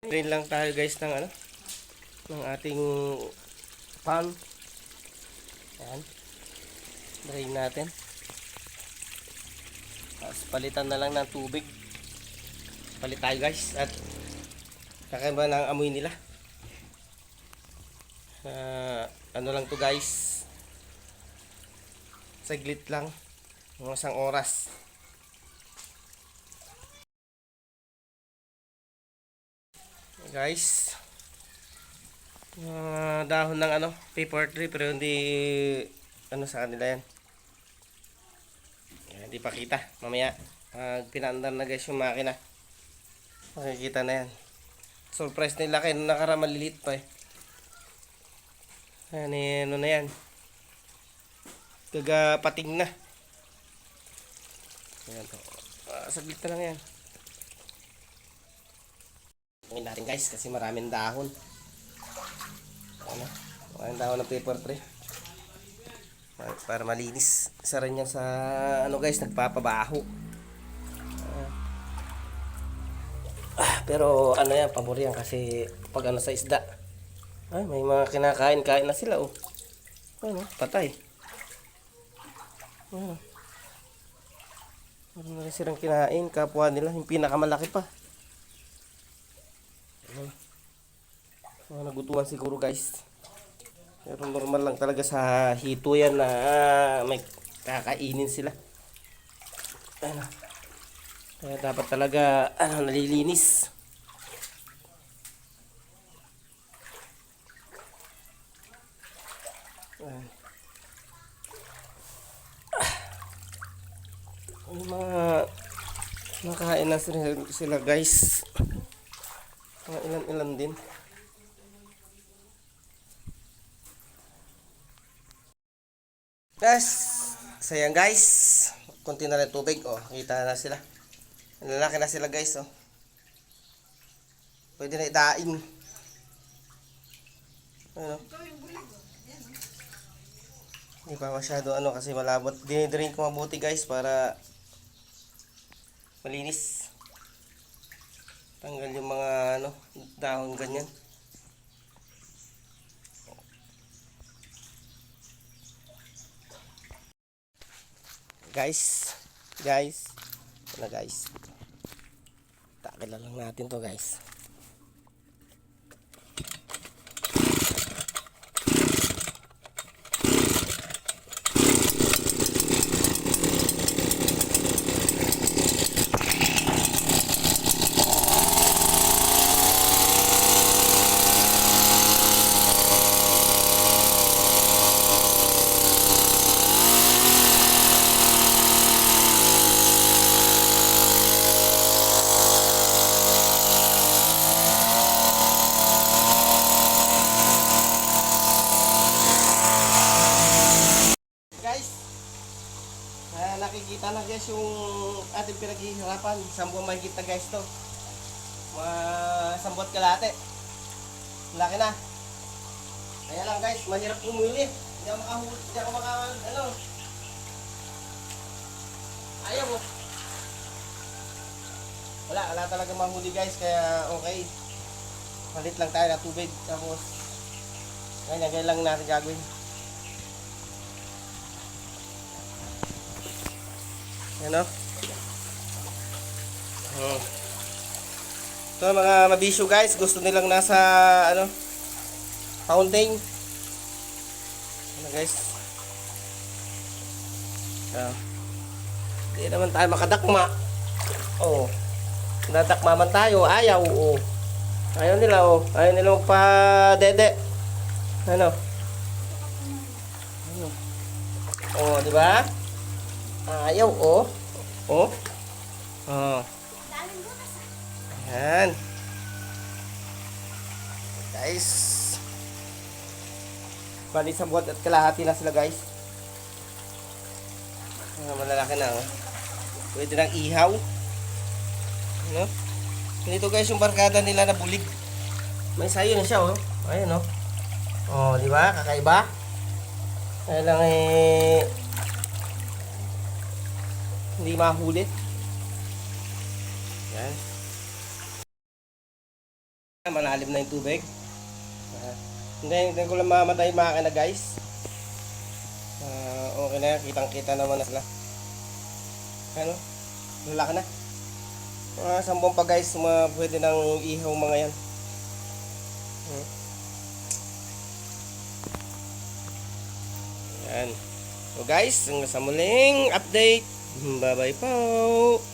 Train lang tayo guys ng ano ng ating pan. Ayan. Drain natin. Tapos palitan na lang ng tubig. Palit tayo guys at kakaiba ng amoy nila. Ah, ano lang to guys. Saglit lang. Mga isang oras. Guys. Mga dahon ng ano paper tree pero hindi ano sa kanila yan. Hindi pa kita. Mamaya pag pinaandar na guys yung makina makikita na yan. Surprise nila kayo nung nakara pa eh. Yan eh, ano na yan. Gagapating na. Yan uh, saglit na lang yan Gawin natin guys kasi maraming dahon. Ano? Maraming dahon ng paper tray. Para- malinis. Isa rin yan sa ano guys, nagpapabaho. Ah, pero ano yan, pabor yan kasi pag ano sa isda. Ay, may mga kinakain-kain na sila oh. Ano, patay. Ano. Meron na rin silang kinain, kapwa nila, yung pinakamalaki pa. Mga nagutuan siguro guys. Pero normal lang talaga sa hito yan na ah, may kakainin sila. Ano. Kaya dapat talaga ano, nalilinis. Ayan. Ah. Yung mga nakain na sila, sila guys. Mga ilan-ilan din. Guys, sayang guys. Kunti na rin tubig. Oh, kita na sila. Lalaki na sila guys. Oh. Pwede na idaing. Ano? Hindi pa masyado ano kasi malabot. Dinidrain ko mabuti guys para malinis. Tanggal yung mga ano, dahon ganyan. Guys, guys, ito na guys. Takila lang natin to. Guys, ah, nakikita na guys yung ating pinaghihirapan. Isang buwan mahigit na guys to. Mga isang buwan kalate. Laki na. Kaya lang guys, mahirap pumili. Hindi ako makahuli, hindi ako maka, ano. Ayaw mo. Wala, wala talaga mahuli guys, kaya okay. Malit lang tayo ng tubig, tapos ganyan, ganyan lang natin gagawin. Ano? Hmm. Ito mga mabisyo guys, gusto nilang nasa ano fountain. Ano guys? Ah. Naman tayo makadakma. Oh. Nadakma man tayo, ayaw. Oh. Ayaw nila oh. Ayaw nila magpa-dede. Ano? Ano? Oh, di ba? Ayaw, oh. Oh. Oh. Ayan. Guys. Bali sa buwan at kalahati na sila, guys. Ah, malalaki na, oh. Pwede nang ihaw. Ano? Ganito guys yung barkada nila na bulig. May sayo na siya, oh. Ayun, oh. Oh, di ba? Kakaiba. Kaya lang eh hindi mahuli. Yan. Malalim na yung tubig. Ah, hindi, hindi ko lang mamatay yung makina guys. Ah, okay na, kitang-kita naman na sila. Ano? Lalaki na. Mga sambong pa guys, mga pwede nang ihaw mga yan. Hmm. Yan. So guys, hanggang sa muling update. Bye-bye po.